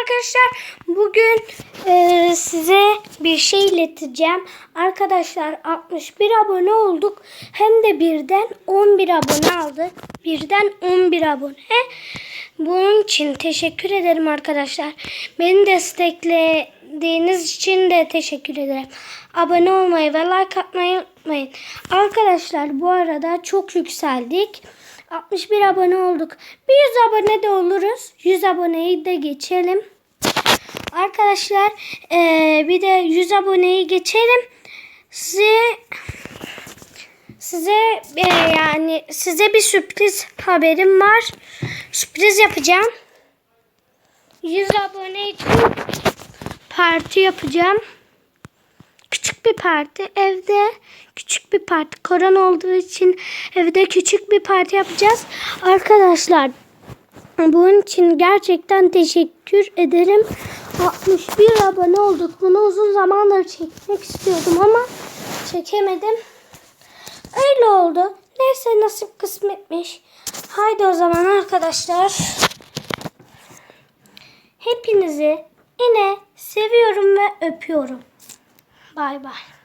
arkadaşlar. Bugün e, size bir şey ileteceğim. Arkadaşlar 61 abone olduk. Hem de birden 11 abone aldık. Birden 11 abone. Bunun için teşekkür ederim arkadaşlar. Beni desteklediğiniz için de teşekkür ederim. Abone olmayı ve like atmayı unutmayın. Arkadaşlar bu arada çok yükseldik. 61 abone olduk. Bir 100 abone de oluruz. 100 aboneyi de geçelim. Arkadaşlar eee, bir de 100 aboneyi geçelim. Size size eee, yani size bir sürpriz haberim var. Sürpriz yapacağım. 100 abone için parti yapacağım. Bir parti evde küçük bir parti korona olduğu için evde küçük bir parti yapacağız. Arkadaşlar bunun için gerçekten teşekkür ederim. 61 abone olduk. Bunu uzun zamandır çekmek istiyordum ama çekemedim. Öyle oldu. Neyse nasip kısmetmiş. Haydi o zaman arkadaşlar. Hepinizi yine seviyorum ve öpüyorum. Bay bay.